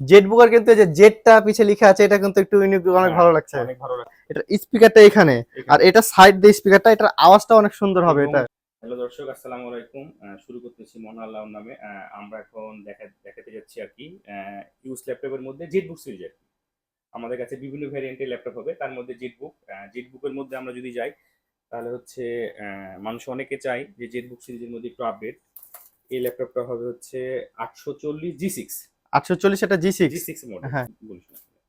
Jet Booker কিন্তু এই যে জেটটা পিছে লেখা আছে এটা কিন্তু একটু ইউনিক অনেক ভালো লাগছে। অনেক ভালো লাগছে। এটা স্পিকারটা এখানে। আর এটা সাইড দিয়ে স্পিকারটা এটার আওয়াজটা অনেক সুন্দর হবে এটা হ্যালো দর্শক আসসালামু আলাইকুম। শুরু করতেছি মহান আল্লাহর নামে। আমরা এখন দেখা দেখাতে যাচ্ছি আর কি ইউজ ল্যাপটপের মধ্যে জেট বুক সিরিজ আর আমাদের কাছে বিভিন্ন ভ্যারিয়েন্টের ল্যাপটপ হবে তার মধ্যে জেটবুক জেটবুকের মধ্যে আমরা যদি যাই তাহলে হচ্ছে মানুষ অনেকে চাই যে জেট বুক সিরিজের মধ্যে একটু আপডেট এই ল্যাপটপটা হবে হচ্ছে আটশো চল্লিশ জি সিক্স আটশো চল্লিশ এটা G G six six model হ্যাঁ।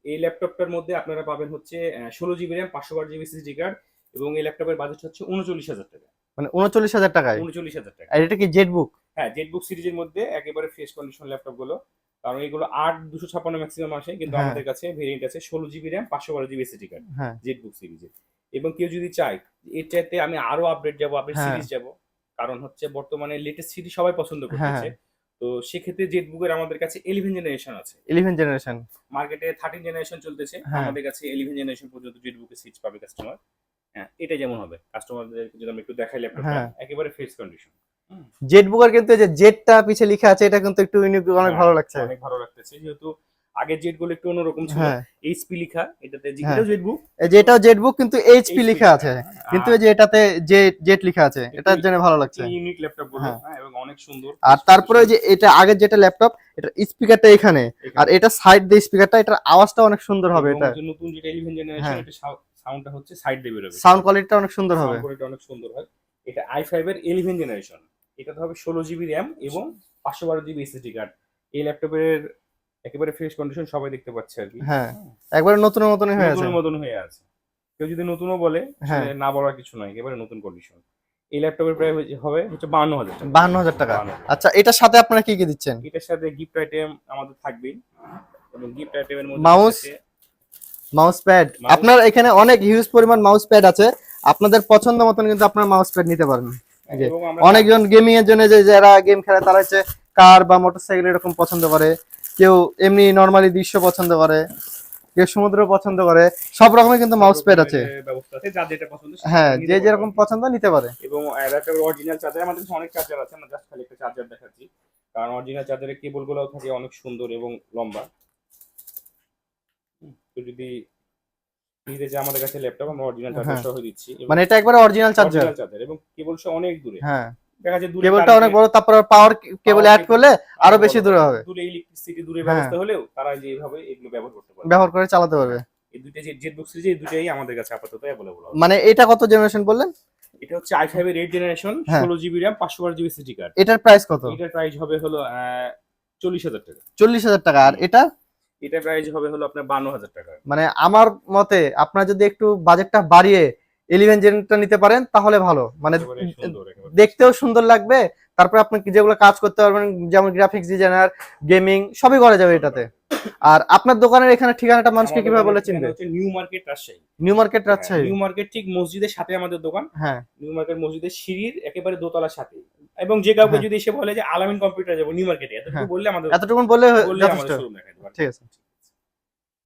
এই ল্যাপটপটার মধ্যে আপনারা পাবেন হচ্ছে ষোলো জিবি র্যাম পাঁচশো বারো জিবি সিসডি কার্ড এবং এই ল্যাপটপের বাজেট হচ্ছে উনচল্লিশ হাজার টাকা। মানে উনচল্লিশ হাজার টাকায়? উনচল্লিশ হাজার টাকা। আর এটা কি জেট বুক হ্যাঁ জেটবুক সিরিজের মধ্যে একেবারে ফ্রেশ কন্ডিশন ল্যাপটপগুলো কারণ এগুলো আট দুশো ছাপ্পান্ন ম্যাক্সিমাম আসে কিন্তু হ্যাঁ। আমাদের কাছে ভেরিয়েন্ট আছে ষোলো জিবি র্যাম পাঁচশো বারো জিবি এসএসডি কার্ড হ্যাঁ। জেটবুক সিরিজে। এবং কেউ যদি চায় এর চাইতে আমি আরও আপডেট যাব আপডেট হ্যাঁ। সিরিজ যাব। কারণ হচ্ছে বর্তমানে লেটেস্ট সিরিজ সবাই পছন্দ করতেছে। তো সেক্ষেত্রে জেড বুকের আমাদের কাছে ইলেভেন জেনারেশন আছে। ইলেভেন জেনারেশন মার্কেটে থার্টিন জেনারেশন চলতেছে। হ্যাঁ। আমাদের কাছে ইলেভেন জেনারেশন পর্যন্ত জেড বুকের সিট পাবে কাস্টমার হ্যাঁ এটা যেমন হবে। কাস্টমারদের যদি আমি একটু দেখাই ল্যাপটপটা হ্যাঁ। একেবারে ফ্রেশ কন্ডিশন জেট বুকার কিন্তু যে জেটটা পিছে লেখা আছে এটা কিন্তু একটু ইউনিক অনেক ভালো লাগছে। হ্যাঁ, অনেক ভালো লাগতেছে। যেহেতু আগের জেটগুলো একটু অন্যরকম ছিল। হ্যাঁ। এইচপি লেখা এটাতে হ্যাঁ। যেটাও জেট বুক এই যে জেট বুক কিন্তু এইচপি লেখা আছে। কিন্তু এই যে এটাতে যে জেট লেখা আছে এটার জন্য ভালো লাগছে। ইউনিক ল্যাপটপ হ্যাঁ। হ্যাঁ, এবং অনেক সুন্দর। আর তারপরে যে এটা আগের যেটা ল্যাপটপ এটার স্পিকারটা এখানে। আর এটা সাইড দিয়ে স্পিকারটা এটার আওয়াজটা অনেক সুন্দর হবে এটা। নতুন যেটা 11 জেনারেশন হ্যাঁ। এটা সাউন্ডটা হচ্ছে সাইড দিয়ে বেরোবে। সাউন্ড কোয়ালিটিটা অনেক সুন্দর হবে। Sound quality অনেক সুন্দর হয়। এটা i5 এর 11 জেনারেশন এটাতে হবে 16 জিবি র‍্যাম এবং 512 জিবি এসএসডি কার্ড এই ল্যাপটপের একেবারে ফ্রেশ কন্ডিশন সবাই দেখতে পাচ্ছে আর কি। হ্যাঁ একবারে নতুন নতুনই হয়ে আছে। নতুনের মতন হয়ে আছে। কেউ যদি নতুনও বলে হ্যাঁ। না বলার কিছু নয় একেবারে নতুন কন্ডিশন এই ল্যাপটপের প্রায় হবে হচ্ছে বান্ন হাজার টাকা। বাহান্ন হাজার টাকা। আচ্ছা এটার সাথে আপনারা কি কি দিচ্ছেন? এটার সাথে গিফট আইটেম আমাদের থাকবেই। এবং গিফট আইটেমের মধ্যে? আছে- মাউস প্যাড আপনার এখানে অনেক হিউজ পরিমাণ মাউস প্যাড আছে। আপনাদের পছন্দ মতন কিন্তু আপনারা মাউস প্যাড নিতে পারেন। অনেকজন গেমিং এর জন্য যে যারা গেম খেলে তারা হচ্ছে কার বা মোটরসাইকেল এরকম পছন্দ করে। কেউ এমনি নরমালি দৃশ্য পছন্দ করে কেউ সমুদ্র পছন্দ করে সব রকমের কিন্তু মাউস প্যাড আছে। হ্যাঁ যে যেরকম পছন্দ নিতে পারে। এবং অরিজিনাল চার্জার আমাদের কাছে অনেক চার্জার আছে আমরা জাস্ট খালি একটা চার্জার দেখাচ্ছি। কারণ অরিজিনাল চার্জারের কেবলগুলো থাকে অনেক সুন্দর এবং লম্বা। তো যদি নিতে যে আমাদের কাছে ল্যাপটপ আমরা অরিজিনাল চার্জার হ্যাঁ। সহ দিচ্ছি। মানে এটা একবারে অরিজিনাল চার্জার চার্জার এবং কেবল সহ অনেক দূরে। হ্যাঁ। দেখা যায় দূরে কেবলটা অনেক বড় তারপর পাওয়ার কেবল অ্যাড করলে আরও বেশি দূরে হবে। দূরে ইলেকট্রিসিটি দূরে হ্যাঁ। ব্যবস্থা হলেও তারা যে এইভাবে এগুলো ব্যবহার করতে ব্যবহার করে চালাতে পারবে। এই দুইটা যে সিরিজ এই দুটাই আমাদের কাছে আপাতত অ্যাভেলেবল মানে এটা কত জেনারেশন বললেন? এটা হচ্ছে i5 এর 8 জেনারেশন হ্যাঁ। 16 GB RAM 512 GB SSD card এটার প্রাইস কত? এটার প্রাইস হবে হলো চল্লিশ হাজার টাকা। চল্লিশ হাজার টাকা। আর এটা? এটার প্রাইস হবে হলো আপনার বান্ন হাজার টাকা। মানে আমার মতে আপনারা যদি একটু বাজেটটা বাড়িয়ে ইলেভেন জেনটা নিতে পারেন তাহলে ভালো। মানে। দেখতেও সুন্দর লাগবে। তারপরে আপনি যেগুলো কাজ করতে পারবেন যেমন গ্রাফিক্স ডিজাইনার গেমিং সবই করা যাবে এটাতে। আর আপনার দোকানের এখানে ঠিকানাটা মানুষকে কীভাবে বলে চিনবে? New Market Rajshahi New Market Rajshahi New Market ঠিক মসজিদের সাথে আমাদের দোকান। হ্যাঁ। নিউ মার্কেট মসজিদের সিঁড়ির একেবারে দোতলার সাথে। এবং যে কাউকে হ্যাঁ। যদি এসে বলে যে আলামিন কম্পিউটার যাব নিউ মার্কেটে এতটুকু হ্যাঁ। বললে আমাদের এতটুকুন বললে যথেষ্ট। ঠিক আছে।